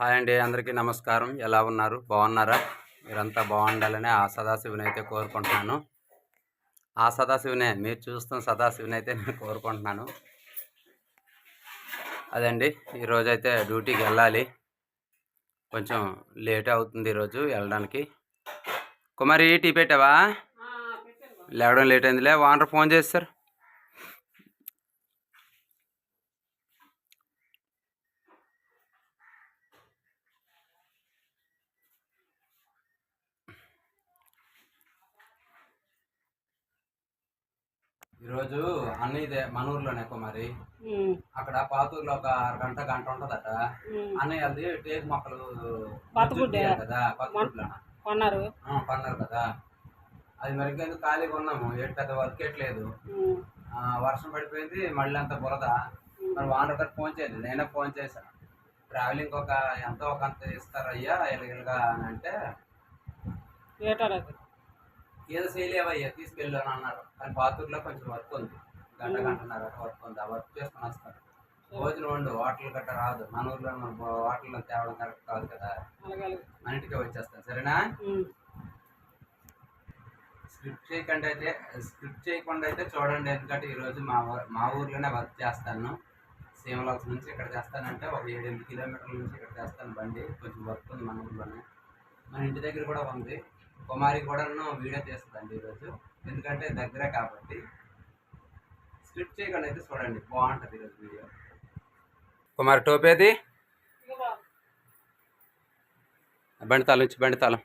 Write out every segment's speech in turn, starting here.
Hi అండి అందరికీ నమస్కారం. ఎలా ఉన్నారు? బాగున్నారా? మీరంతా బాగుండాలని ఆ సదాశివుని అయితే కోరుకుంటున్నాను. ఆ సదాశివునే మీరు చూస్తున్న సదాశివుని అయితే నేను కోరుకుంటున్నాను. అదండి ఈరోజు అయితే డ్యూటీకి వెళ్ళాలి. కొంచెం లేట్ అవుతుంది ఈరోజు వెళ్ళడానికి. కుమారి టీ పెట్టావా? లేవడం లేట్ అయిందిలే. ఓనర్ ఫోన్ చేస్తారు ఈరోజు అన్నయ్యదే మన ఊర్లోనే కుమారి అక్కడ పాతూరులో ఒక అరగంట గంట ఉంటదట. ఉమ్. అన్నయ్య అది టేకు మొక్కలు కదా కొన్నారు. కదా. అది మరి ఇంకెందుకు ఖాళీగా ఉన్నాము? ఏడు పెద్ద వర్క్ లేదు. ఉమ్, ఆ, వర్షం పడిపోయింది మళ్ళీ అంత బురద. మరి వానర్ గారు ఫోన్ చేయలేదు. నేనే ఫోన్ చేశాను. ట్రావెలింగ్ ఒక ఎంతో ఒక అంత ఇస్తారయ్యా ఇలాగ అని అంటే ఏదో చేయలేవయ్యా తీసుకెళ్ళాను అన్నారు. కానీ పాతూరులో కొంచెం వర్క్ ఉంది. గంట గంటన్నర వర్క్ ఉంది. ఆ వర్క్ చేసుకుని వస్తారు భోజనం వండు హోటల్ గట్ట రాదు. మన ఊర్లో హోటల్లో తేవడం కరెక్ట్ కాదు కదా. మన ఇంటికే వచ్చేస్తాను సరేనా? స్క్రిప్ట్ చేయకుండా అయితే స్క్రిప్ట్ చేయకుండా అయితే చూడండి. ఎందుకంటే ఈరోజు మా మా ఊర్లోనే వర్క్ చేస్తాను. సీమలాక్స్ నుంచి ఇక్కడ చేస్తానంటే ఒక ఏడు ఎనిమిది కిలోమీటర్ల నుంచి ఇక్కడ చేస్తాను బండి. కొంచెం వర్క్ ఉంది మన ఊర్లోనే. మన ఇంటి దగ్గర కూడా ఉంది. కుమారి కూడా వీడియో తీస్తుందండి ఈరోజు. ఎందుకంటే దగ్గరే కాబట్టి. స్క్రిప్ట్ చేయకుండా అయితే చూడండి బాగుంటుంది ఈరోజు వీడియో. కుమారి టోపేది బండి తాళం ఇచ్చి బండి తాళం.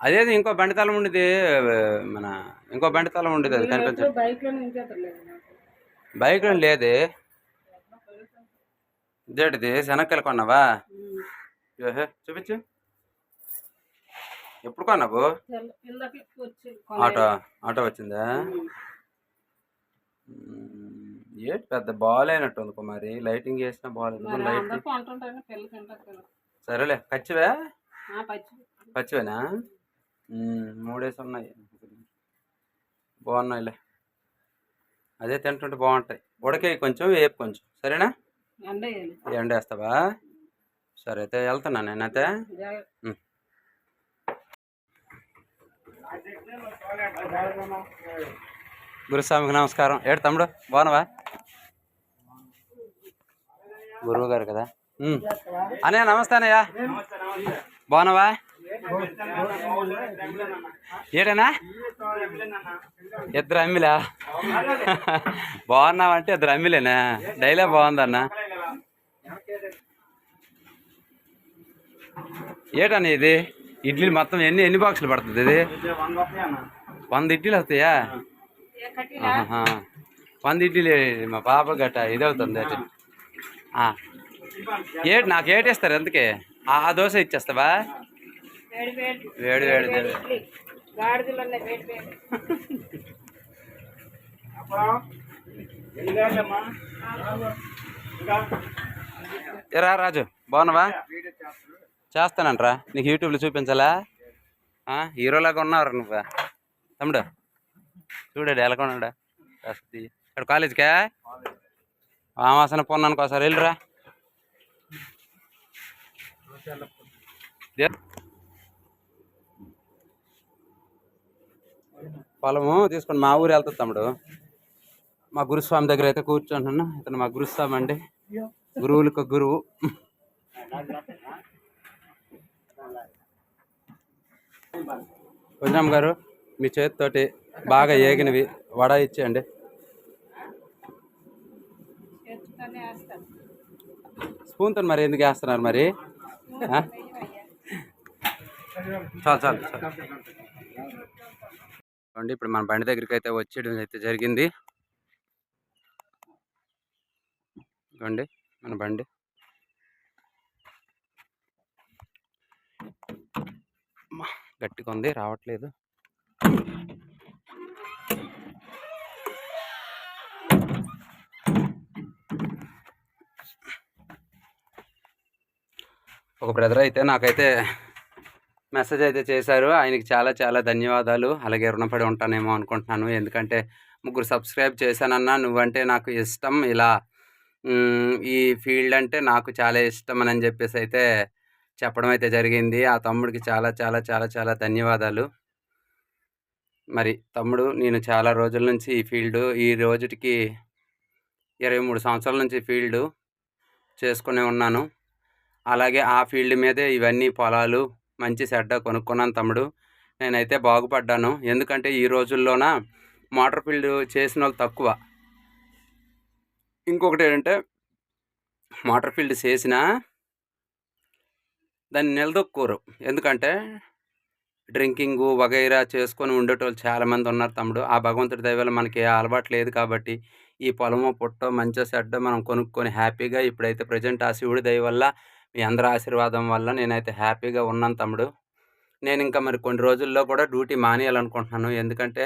అదేది ఇంకో బండి తాళం ఉండేది మన ఇంకో బండి తాళం ఉండేది అది కనిపించదు బైక్లో లేదే. ఇదేటిది శనక్కలు కొన్నావా? ఏహే, చూపించు. ఎప్పుడు కొన్నావు? వచ్చి ఆటో ఆటో వచ్చిందా. ఏంటి పెద్ద బాల్ అయినట్టు ఉంది కుమారి. లైటింగ్ చేసిన బాల్ లైట్ సరేలే ఖచ్చివే ఆ, పచ్చి. పచ్చివేనా? మూడేసి ఉన్నాయి. బాగున్నాయిలే. అదే తింటుంటే బాగుంటాయి. ఉడకే కొంచెం వేపు కొంచెం. సరేనా? ఎండ వేయాలి. సరే అయితే వెళ్తున్నా నేనైతే. గురుస్వామికి నమస్కారం. ఏడు తమ్ముడు బాగున్నావా? గురువు గారు కదా. అన్నయ్య నమస్తే అన్నయ్య. బాగున్నావా? ఏడనా? ఇద్దరు అమ్మిలా? బాగున్నావంటే ఇద్దరు అమ్మిలేనా? డైలే బాగుందన్న. ఏటన్నా ఇది ఇడ్లీలు మొత్తం ఎన్ని ఎన్ని బాక్సులు పడుతుంది ఇది వంద ఇడ్లీలు వస్తాయా ఏ. వంద ఇడ్లీలు మా పాప గట్ట ఇది అవుతుంది అటు. ఏటి నాకు ఏటి ఇస్తారు ఎందుకే ఆ దోశ ఇచ్చేస్తావా వేడి వేడి. ఇడ్లీ. రాజు బాగున్నావా చేస్తానంట్రా. నీకు యూట్యూబ్లో చూపించాలా? హీరోలాగా ఉన్నావు నువ్వు. తమ్ముడు చూడాడు ఎలా కొన్నాడా ఇక్కడ కాలేజీకా? ఆమాసన పొన్నానికి ఒకసారి వెళ్ళిరా. పొలము తీసుకొని మా ఊరు వెళ్తుంది తమ్ముడు. మా గురుస్వామి దగ్గర అయితే కూర్చుంటున్నా. ఇతను మా గురుస్వామి అండి. గురువులకు గురువు. వదినమ్మ గారు మీ చేతితోటి బాగా ఏగినవి వడ ఇచ్చేయండి. స్పూన్తో మరి ఎందుకు వేస్తున్నారు మరి? చాలు చాలు చాలు. చూడండి ఇప్పుడు మన బండి దగ్గరికి అయితే వచ్చేయడం అయితే జరిగింది. ఇవ్వండి మన బండి. అమ్మా, గట్టిగా ఉంది. రావట్లేదు. ఒక బ్రదర్ అయితే నాకైతే మెసేజ్ అయితే చేశారు. ఆయనకి చాలా చాలా ధన్యవాదాలు. అలాగే రుణపడి ఉంటానేమో అనుకుంటున్నాను. ఎందుకంటే ముగ్గురు సబ్స్క్రైబ్ చేశానన్నా నువ్వంటే నాకు ఇష్టం. ఇలా ఈ ఫీల్డ్ అంటే నాకు చాలా ఇష్టం అని చెప్పేసి అయితే చెప్పడం అయితే జరిగింది. ఆ తమ్ముడికి చాలా చాలా చాలా చాలా ధన్యవాదాలు. మరి తమ్ముడు నేను చాలా రోజుల నుంచి ఈ ఫీల్డ్ ఈ రోజుటికి ఇరవై మూడు సంవత్సరాల నుంచి ఫీల్డ్ చేసుకునే ఉన్నాను. అలాగే ఆ ఫీల్డ్ మీదే ఇవన్నీ పొలాలు మంచి చెడ్డ కొనుక్కున్నాను తమ్ముడు. నేనైతే బాగుపడ్డాను. ఎందుకంటే ఈ రోజుల్లోన మోటార్ ఫీల్డ్ చేసిన వాళ్ళు తక్కువ. ఇంకొకటి ఏంటంటే మోటార్ ఫీల్డ్ చేసినా దాన్ని నిలదొక్కుకోరు. ఎందుకంటే డ్రింకింగ్ వగైరా చేసుకొని ఉండేటోళ్ళు చాలామంది ఉన్నారు తమ్ముడు. ఆ భగవంతుడి దయవల్ల మనకి అలవాటు లేదు కాబట్టి ఈ పొలము పుట్టో మంచిగా చెడ్డ మనం కొనుక్కొని హ్యాపీగా ఇప్పుడైతే ప్రజెంట్ ఆ శివుడి దయ వల్ల మీ అందరి ఆశీర్వాదం వల్ల నేనైతే హ్యాపీగా ఉన్నాను తమ్ముడు. నేను ఇంకా మరి కొన్ని రోజుల్లో కూడా డ్యూటీ మానేయాలనుకుంటున్నాను. ఎందుకంటే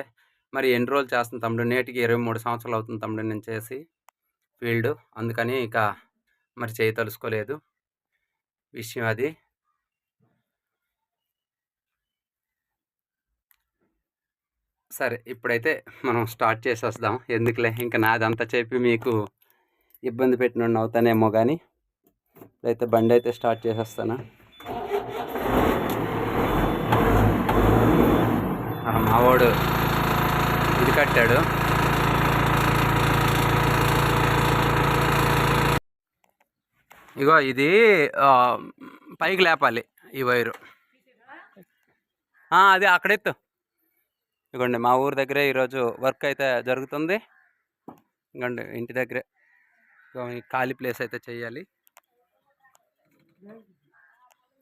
మరి ఎన్ని రోజులు చేస్తాను తమ్ముడు? నేటికి ఇరవై మూడు సంవత్సరాలు అవుతుంది తమ్ముడు నేను చేసి ఫీల్డ్. అందుకని ఇక మరి చేయి తలుసుకోలేదు. విషయం అది. సరే ఇప్పుడైతే మనం స్టార్ట్ చేసేస్తాం. ఎందుకులే ఇంకా నాదంతా చెప్పి మీకు ఇబ్బంది పెట్టిన అవుతానేమో కానీ ఇప్పుడైతే బండి అయితే స్టార్ట్ చేసేస్తాను. మావాడు ఇది కట్టాడు. ఇగో ఇది పైకి లేపాలి ఈ వైరు. ఆ, అది అక్కడెత్తు. ఇగోండి మా ఊరు దగ్గరే ఈరోజు వర్క్ అయితే జరుగుతుంది. ఇగోండి ఇంటి దగ్గరే ఖాళీ ప్లేస్ అయితే చేయాలి.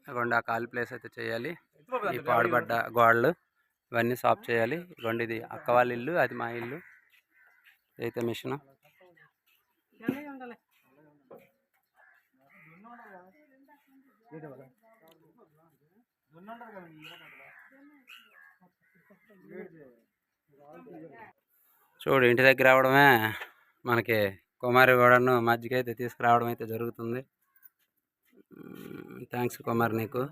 ఇగోండి ఆ ఖాళీ ప్లేస్ అయితే చేయాలి. ఈ పాడుబడ్డ గోడలు ఇవన్నీ సాఫ్ చేయాలి. ఇగోండి ఇది అక్క వాళ్ళ ఇల్లు అది మా ఇల్లు. అయితే మిషన్. చూడు ఇంటి దగ్గర రావడమే మనకి కుమారి కూడాను మజ్జిగ అయితే తీసుకురావడం అయితే జరుగుతుంది. థ్యాంక్స్ కుమార్ నీకు.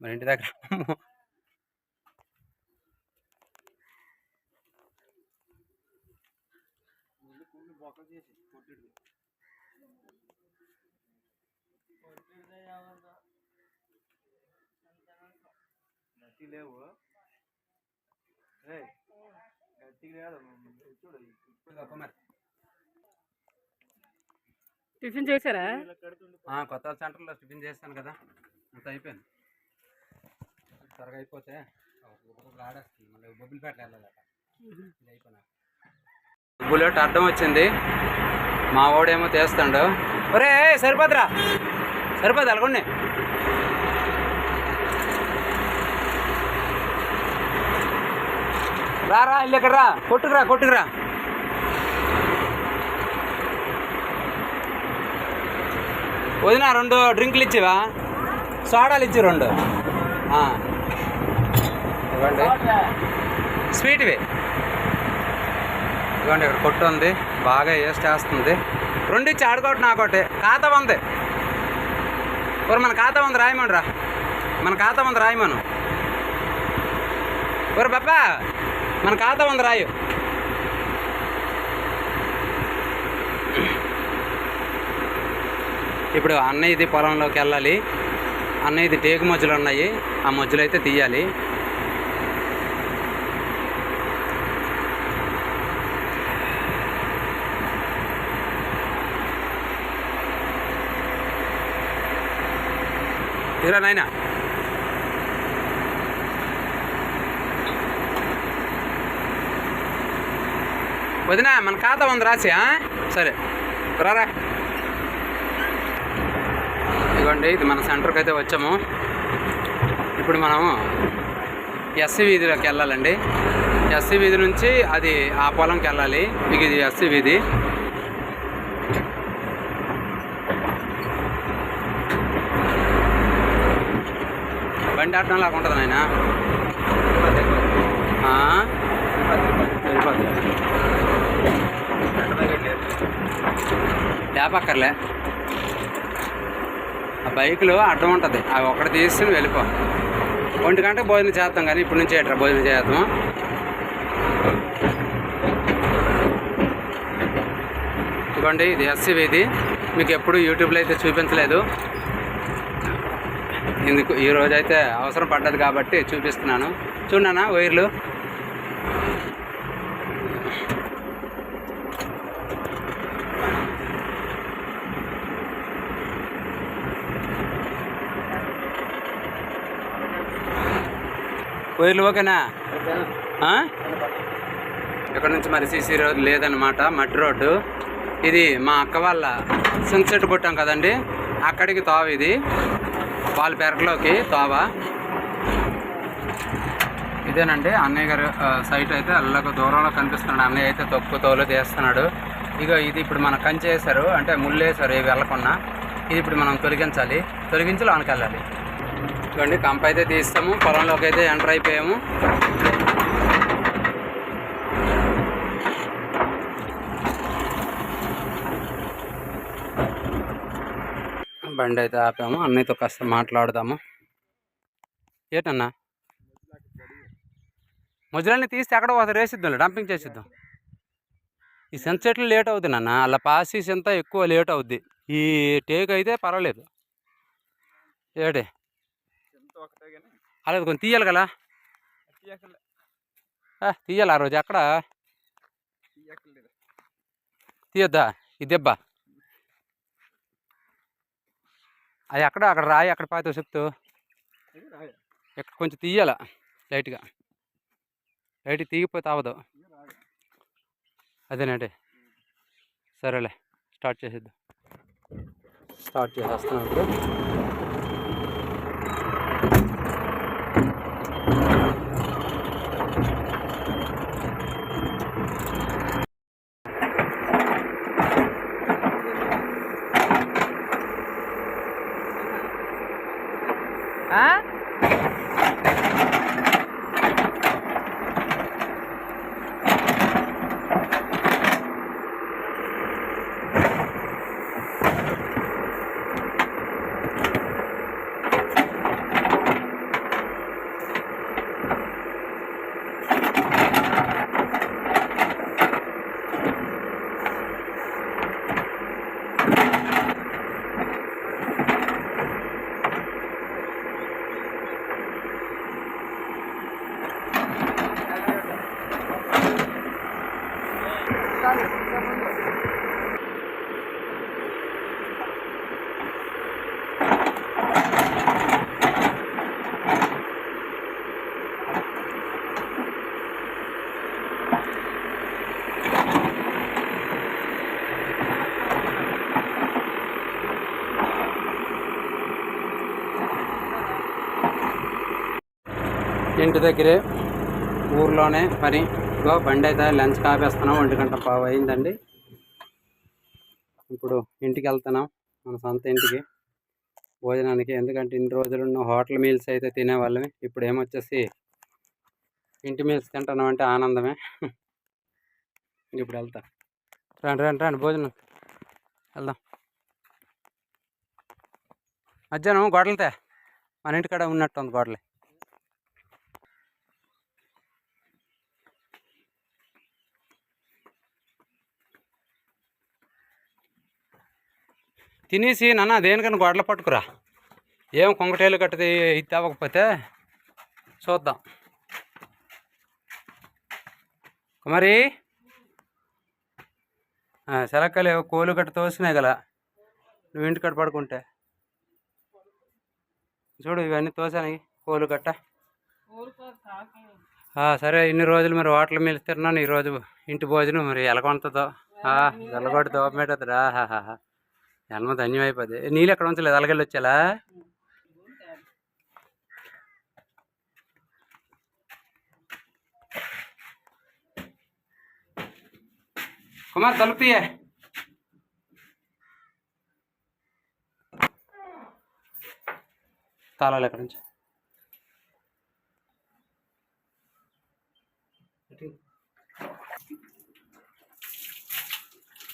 మరి ఇంటి దగ్గర లేవు టిఫిన్ చేశారా? ఆ, కొత్త సెంటర్లో టిఫిన్ చేస్తాను కదా అంత అయిపోయింది. త్వరగా అయిపోతే ఒక్కొక్కరు ఆడేస్తుంది మళ్ళీ బొబ్బిలిపేట వెళ్ళాలట. ఇది అయిపోయినా. బుల్లెట్ అడ్డం వచ్చింది. మా వాడేమో తీస్తాడు. ఒరే సరిపోదురా సరిపోదు అలాగొండి రారా ఇల్లు ఇక్కడ రా? కొట్టుకురా కొట్టుకురా. వదిన రెండు డ్రింకులు ఇచ్చివా? సోడాలు ఇచ్చి రెండు. ఇవ్వండి. స్వీట్వి. ఇవ్వండి ఇక్కడ కొట్టు ఉంది. బాగా వేస్ట్ చేస్తుంది. రెండు ఇచ్చి ఆడుకోటి నాకోటి ఖాతా ఉంది. మరి మన ఖాతా ఉంది రాయమను రా. మన ఖాతా ఉంది రాయమను. ఒక బాబా మన ఖాతా ఉంది రాయు. ఇప్పుడు అన్నయ్యది పొలంలోకి వెళ్ళాలి. అన్నయ్యది టేకు మధ్యలో ఉన్నాయి. ఆ మధ్యలో అయితే తీయాలి. ఇరా నాయనా. వదినా మన ఖాతా ఉంది రాసి సరే. రారా. ఇదిగోండి ఇది మన సెంటర్కి అయితే వచ్చాము. ఇప్పుడు మనము ఎస్సీ వీధిలోకి వెళ్ళాలండి. ఎస్సీ వీధి నుంచి అది ఆ పొలంకి వెళ్ళాలి. మీకు ఇది ఎస్సీ వీధి. బండి ఆడటం లాగా ఉంటుంది నాయన? లేపక్కర్లే. ఆ బైకులు అడ్డం ఉంటుంది. అవి ఒకటి తీసుకుని వెళ్ళిపో. ఒంటి గంట భోజనం చేస్తాం కానీ ఇప్పుడు నుంచి ఎట్రా భోజనం చేద్దాం ఇదిగోండి ఇది ఎస్సీ వీధి మీకు ఎప్పుడు యూట్యూబ్లో అయితే చూపించలేదు. ఇందుకు ఈరోజు అయితే అవసరం పడ్డది కాబట్టి చూపిస్తున్నాను. చూడనా వైర్లు. వైర్లు ఓకేనా? ఇక్కడ నుంచి మరి సీసీ రోడ్ లేదనమాట మట్టి రోడ్డు. ఇది మా అక్క వాళ్ళ సన్సెట్ కొట్టాం కదండి. అక్కడికి తోవ ఇది. వాళ్ళ పెరకలోకి తోవ. ఇదేనండి అన్నయ్య గారు సైట్ అయితే అల్లకు దూరంలో కనిపిస్తున్నాడు. అన్నయ్య అయితే తొక్కు తోలు తీస్తున్నాడు ఇక ఇది ఇప్పుడు మన కంచె వేశారు అంటే ముళ్ళు వేశారు ఇవి వెళ్ళకుండా. ఇది ఇప్పుడు మనం తొలగించాలి. తొలగించి లోనికి వెళ్ళాలి ఇదిగోండి కంప అయితే తీస్తాము పొలంలోకి అయితే ఎంటర్ అయిపోయాము. బండి అయితే ఆపాము అన్నయ్యతో కాస్త మాట్లాడదాము. ఏటన్నా? ముజరాన్ని తీస్తే ఎక్కడ పోతే రేసిద్దాం డంపింగ్ చేసిద్దాం. ఈ సన్సెట్లు లేట్ అవుద్ది నాన్న అలా పాసీస్ అంతా ఎక్కువ లేట్ అవుద్ది. ఈ టేక్ అయితే పర్వాలేదు. ఏడే అలా కొంచెం తీయాలి కదా? తీయాలి ఆ రోజు ఎక్కడ? తీయొద్దా? ఈ దెబ్బ. అది అక్కడ అక్కడ రాయి అక్కడ పాతో చెప్తూ. ఇక్కడ కొంచెం తీయాల? లైట్గా. లైట్ తీగిపోతే అవ్వదు అదేనండి. సరేలే. స్టార్ట్ చేసేద్దాం. స్టార్ట్ చేసేస్తున్నాం ఇప్పుడు. ఇంటి దగ్గరే ఊర్లోనే పని ఇగో బండి అయితే లంచ్ కాపేస్తున్నాం ఒంటి గంట పావు అయిందండి. ఇప్పుడు ఇంటికి వెళ్తున్నాం మన సొంత ఇంటికి భోజనానికి. ఎందుకంటే ఇన్ని రోజులు ఉన్న హోటల్ మీల్స్ అయితే తినేవాళ్ళమే. ఇప్పుడు ఏమొచ్చేసి ఇంటి మీల్స్ తింటున్నాం అంటే ఆనందమే. ఇప్పుడు వెళ్తా. రండి రండి రండి భోజనం. వెళ్దాం. మధ్యాహ్నం గొడలతే మన ఇంటికాడ ఉన్నట్టు ఉంది తినేసి నాన్న దేనికన్నా గొడవలు పట్టుకురా. ఏం కొంగటేలు కట్టది ఇది తవ్వకపోతే చూద్దాం. కుమారి? సెలక్కలు కోలు కట్ట తోసినాయి గల నువ్వు ఇంటికట్ట పడుకుంటే. చూడు ఇవన్నీ తోసాయి కోలు కట్ట సరే ఇన్ని రోజులు మరి హోటల్ మీద తిన్నాను ఈరోజు ఇంటి భోజనం మరి ఎలగొంతదో ఎలగొట్టి దోపమేటదిరా జన్మ ధన్యం అయిపోద్ది నీళ్ళు ఎక్కడ ఉంచలేదు? అలగల్లి వచ్చేలా? కుమార్ తలుపు తాళాలు ఎక్కడి నుంచి?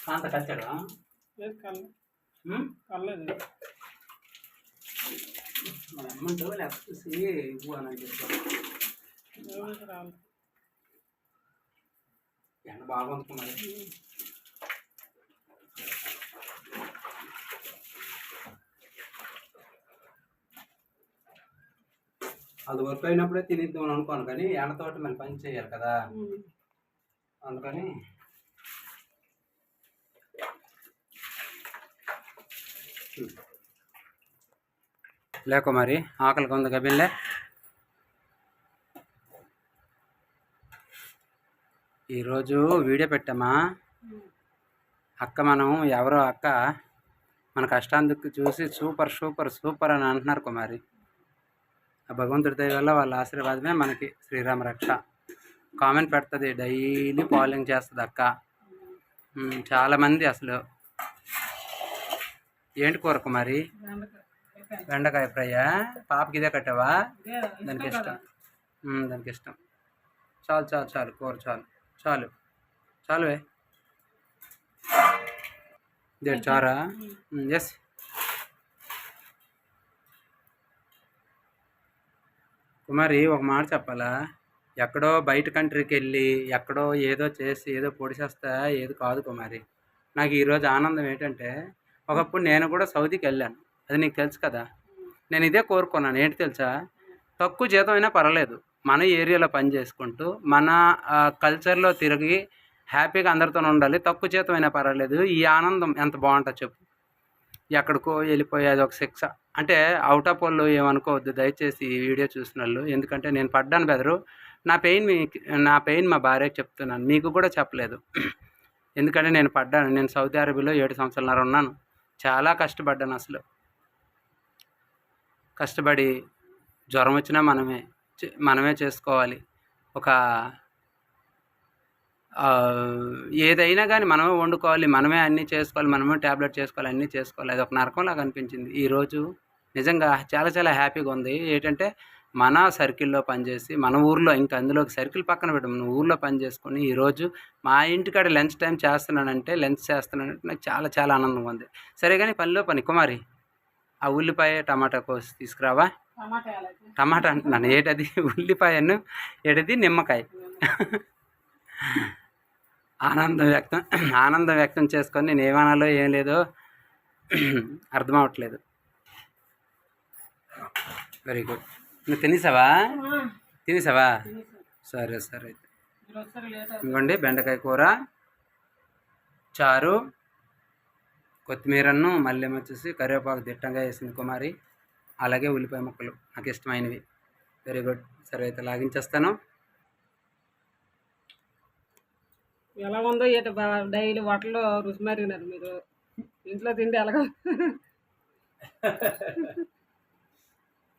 కాంత పర్లేదు. మరి అమ్మంటావు లేకపోతే సే అని చెప్తాను ఎండ బాగా అనుకున్నాయి అది వర్క్ అయినప్పుడే తినేద్దాం అనుకోను కానీ ఎండతోటి మనం పని చేయాలి కదా. అందుకని లేకో మరి ఆకలికి ఉంది గబిన్లే ఈరోజు వీడియో పెట్టామా? అక్క మనం ఎవరో అక్క మన కష్టాందుకు చూసి సూపర్ సూపర్ సూపర్ అని అంటున్నారు కుమారి. ఆ భగవంతుడి దయ వల్ల వాళ్ళ ఆశీర్వాదమే మనకి శ్రీరామ రక్ష. కామెంట్ పెడుతుంది డైలీ పాలింగ్ చేస్తుంది అక్క. చాలామంది అసలు. ఏంటి కూర కుమారి? బెండకాయ ఫ్రైయా పాపకి ఇదే కట్టావా? దానికి ఇష్టం దానికి ఇష్టం. చాలు చాలు చాలు కూర చాలు. చాలు. చాలువే దేడు చారా? ఎస్ కుమారి ఒక మాట చెప్పాలా? ఎక్కడో బయట కంట్రీకి వెళ్ళి ఎక్కడో ఏదో చేసి ఏదో పొడిచేస్తా ఏది కాదు కుమారి. నాకు ఈరోజు ఆనందం ఏంటంటే ఒకప్పుడు నేను కూడా సౌదీకి వెళ్ళాను. అది నీకు తెలుసు కదా. నేను ఇదే కోరుకున్నాను. ఏంటి తెలుసా? తక్కువ జీతం అయినా పర్వాలేదు. మన ఏరియాలో పని చేసుకుంటూ మన కల్చర్లో తిరిగి హ్యాపీగా అందరితో ఉండాలి. తక్కువ జీతం అయినా పర్వాలేదు. ఈ ఆనందం ఎంత బాగుంటుందో చెప్పు. ఎక్కడికో వెళ్ళిపోయేది ఒక శిక్ష. అంటే అవుట్ ఆఫ్ వాళ్ళు ఏమనుకోవద్దు. దయచేసి ఈ వీడియో చూసిన వాళ్ళు. ఎందుకంటే నేను పడ్డాను బెదరు. నా పెయిన్ మీ నా పెయిన్ మా భార్యకి చెప్తున్నాను. మీకు కూడా చెప్పలేదు. ఎందుకంటే నేను పడ్డాను. నేను సౌదీ అరేబియాలో ఏడు సంవత్సరాలన్నర ఉన్నాను. చాలా కష్టపడ్డాను అసలు. కష్టపడి జ్వరం వచ్చినా మనమే మనమే చేసుకోవాలి. ఒక ఏదైనా కానీ మనమే వండుకోవాలి మనమే అన్నీ చేసుకోవాలి మనమే ట్యాబ్లెట్ చేసుకోవాలి అన్నీ చేసుకోవాలి. అది ఒక నరకంలాగా అనిపించింది. ఈరోజు నిజంగా చాలా చాలా హ్యాపీగా ఉంది. ఏంటంటే మన సర్కిల్లో పనిచేసి మన ఊర్లో ఇంకా అందులో సర్కిల్ పక్కన పెట్టు మన ఊర్లో పని చేసుకొని ఈరోజు మా ఇంటికాడ లంచ్ టైం చేస్తున్నానంటే లంచ్ చేస్తున్నానంటే నాకు చాలా చాలా ఆనందంగా ఉంది. సరే కానీ పనిలో పని. కుమారి ఆ ఉల్లిపాయ టమాటా కోసి తీసుకురావా? టమాటా అంటున్నాను. ఏటది? ఉల్లిపాయను ఏటది? నిమ్మకాయ. ఆనందం వ్యక్తం ఆనందం వ్యక్తం చేసుకొని నేను ఏమనాలో ఏం లేదో అర్థం అవ్వట్లేదు వెరీ గుడ్ నువ్వు తినేసావా? తినేసావా? సరే సరే. అయితే ఇదిగోండి బెండకాయ కూర చారు కొత్తిమీరను మళ్ళీ వచ్చేసి కరివేపాకు దిట్టంగా వేసింది కుమారి. అలాగే ఉల్లిపాయ ముక్కలు నాకు ఇష్టమైనవి. వెరీ గుడ్ సరే అయితే లాగించేస్తాను. ఎలా ఉందో ఏట డైలీ హోటల్లో రుచి మరిగినారు మీరు. ఇంట్లో తిండి ఎలాగో.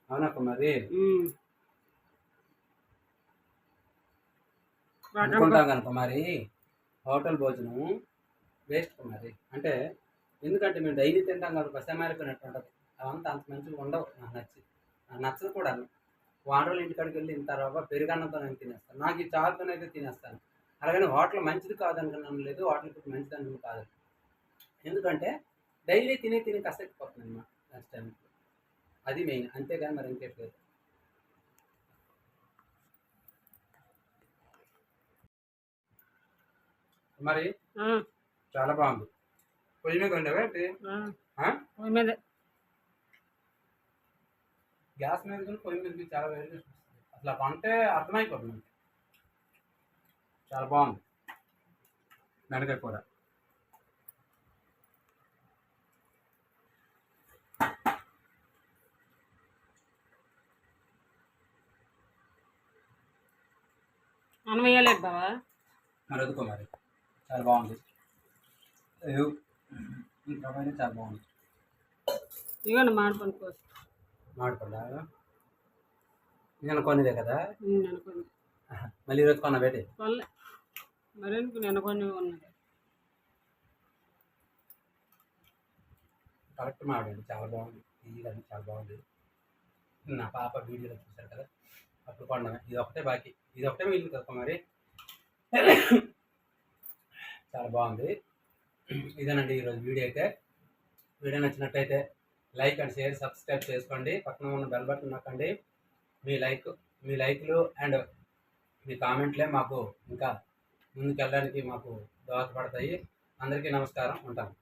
అవునా కుమారి. అనుకుంటాం కనుక మరి హోటల్ భోజనం వేస్ట్ కుమారి. అంటే ఎందుకంటే మేము డైలీ తింటాం కాబట్టి బసమారిపోయినట్టు ఉంటుంది అవంతా అంత మంచిగా ఉండవు నాకు నచ్చి. నాకు నచ్చదు కూడా వాడలు ఇంటికాడికి వెళ్ళి ఇంత రవ్వ పెరుగన్నంతో నేను తినేస్తాను నాకు ఈ చారుతో అయితే తినేస్తాను. అలాగని హోటల్ మంచిది కాదనుకున్నాను లేదు హోటల్ ఫుడ్ మంచిది అనుకుని కాదు. ఎందుకంటే డైలీ తిని తిని కసెక్కిపోతుంది అన్నమాట నెక్స్ట్ టైం అది మెయిన్. అంతేగాని మరి ఇంకేట్లేదు మరి ఆ, చాలా బాగుంది. పొయ్యి మీద ఉండేవా ఆ? పొయ్యి మీదే. గ్యాస్ మీద పొయ్యి మీద చాలా అసలు ఆ వంటే అర్థమైపోతుంది. చాలా బాగుంది. బెండకాయ కూర. అన్నం వేయలేదు బావా? మరి వదుకో మరి. చాలా బాగుంది. ఈ రవ్వ చాలా బాగుంది. ఇవ్వండి మాడిపోయి కోసి. మామిడిపండా? నేను కొనిదే కదా? అనుకోండి మళ్ళీ ఈరోజు కొన్న బేటి? కొనలే. మరెందుకు నేను కొన్ని ఉన్నది కరెక్ట్ మామిడి చాలా బాగుంది. కానీ చాలా బాగుంది. నా పాప వీడియోలో చూశారు కదా? అప్పుడు కొనడమే ఇది ఒకటే బాకీ. ఇది ఒకటే మిగిలింది కదా మరి? చాలా బాగుంది. ఇదేనండి ఈరోజు వీడియో అయితే. వీడియో నచ్చినట్టయితే లైక్ అండ్ షేర్ సబ్స్క్రైబ్ చేసుకోండి. పక్కన ఉన్న బెల్ బటన్ నొక్కండి. మీ లైక్ మీ లైక్లు అండ్ మీ కామెంట్లే మాకు ఇంకా ముందుకు వెళ్ళడానికి మాకు దోహదపడతాయి. అందరికీ నమస్కారం. ఉంటాను.